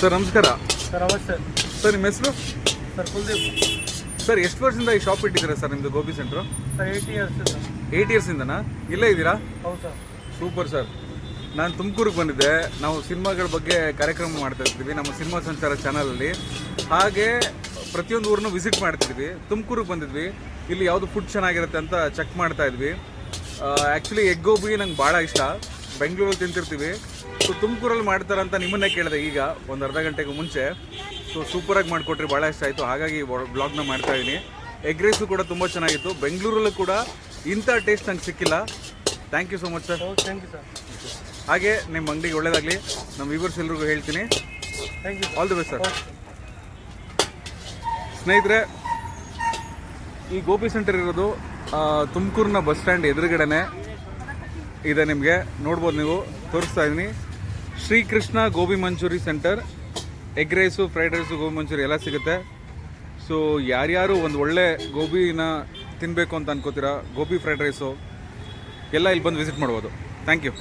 Sir ನಮಸ್ಕಾರ. Sir ನಮಸ್ತೆ. Sir ನಿಮ್ಮ ಹೆಸರು? ಸರ್ ಕುಲ್ದೀಪ್. ಸರ್ ಎಷ್ಟು ವರ್ಷದಿಂದ ಈ ಶಾಪ್ ಇಟ್ಟಿದ್ದೀರಾ ಸರ್ ನಿಮ್ಮದು gobi centre sir eighty years sir eight ಇಯರ್ಸಿಂದನಾ ಇಲ್ಲೇ ಇದ್ದೀರಾ? ಹೌದು ಸರ್. ಸೂಪರ್ ಸರ್ ನಾನು ತುಮಕೂರಿಗೆ ಬಂದಿದ್ದೆ. ನಾವು ಸಿನಿಮಾಗಳ ಬಗ್ಗೆ ಕಾರ್ಯಕ್ರಮ ಮಾಡ್ತಾ ಇರ್ತೀವಿ ನಮ್ಮ ಸಿನಿಮಾ ಸಂಚಾರ ಚಾನಲಲ್ಲಿ ಹಾಗೆ ಪ್ರತಿಯೊಂದು ಊರನ್ನು ವಿಸಿಟ್ ಮಾಡ್ತಿದ್ವಿ. ತುಮಕೂರಿಗೆ ಬಂದಿದ್ವಿ. ಇಲ್ಲಿ ಯಾವುದು ಫುಡ್ ಚೆನ್ನಾಗಿರುತ್ತೆ ಅಂತ ಚೆಕ್ ಮಾಡ್ತಾ ಇದ್ವಿ. ಆ್ಯಕ್ಚುಲಿ ಎಗ್ ಗೋಬಿ ನಂಗೆ ಭಾಳ ಇಷ್ಟ. ಬೆಂಗಳೂರಲ್ಲಿ ತಿಂತಿರ್ತೀವಿ. ಸೊ ತುಮಕೂರಲ್ಲಿ ಮಾಡ್ತಾರಂತ ನಿಮ್ಮನ್ನೇ ಕೇಳಿದೆ ಈಗ ಒಂದು ಅರ್ಧ ಗಂಟೆಗೆ ಮುಂಚೆ. ಸೊ ಸೂಪರಾಗಿ ಮಾಡಿಕೊಟ್ರಿ ಭಾಳ ಇಷ್ಟ ಆಯಿತು. ಹಾಗಾಗಿ ಬ್ಲಾಗ್ನ ಮಾಡ್ತಾ ಇದ್ದೀನಿ ಎಗ್ ರೈಸು ಕೂಡ ತುಂಬ ಚೆನ್ನಾಗಿತ್ತು. ಬೆಂಗಳೂರಲ್ಲೂ ಕೂಡ ಇಂಥ ಟೇಸ್ಟ್ ನಂಗೆ ಸಿಕ್ಕಿಲ್ಲ. Thank you so much sir thank you sir ಹಾಗೆ ನಿಮ್ಮ ಅಂಗಡಿಗೆ ಒಳ್ಳೇದಾಗಲಿ. ನಮ್ಮ ವಿವರ್ಸ್ ಎಲ್ರಿಗೂ ಹೇಳ್ತೀನಿ. Thank you all the best sir ಸ್ನೇಹಿತರೆ ಈ ಗೋಪಿ ಸೆಂಟರ್ ಇರೋದು ತುಮಕೂರಿನ ಬಸ್ ಸ್ಟ್ಯಾಂಡ್ ಎದುರುಗಡೆನೆ. ಇದೆ ನಿಮಗೆ. ನೋಡ್ಬೋದು ನೀವು, ತೋರಿಸ್ತಾ ಇದ್ದೀನಿ Srikrishna gobi manchurian centre. Egg rice, fried rice, gobi manchurian ಎಲ್ಲ ಸಿಗುತ್ತೆ. ಸೊ ಯಾರ್ಯಾರು ಒಂದು ಒಳ್ಳೆ ಗೋಬಿನ ತಿನ್ನಬೇಕು ಅಂತ ಅನ್ಕೋತೀರಾ, ಗೋಬಿ, ಫ್ರೈಡ್ ರೈಸು, ಎಲ್ಲ ಇಲ್ಲಿ ಬಂದು ವಿಸಿಟ್ ಮಾಡ್ಬೋದು. Thank you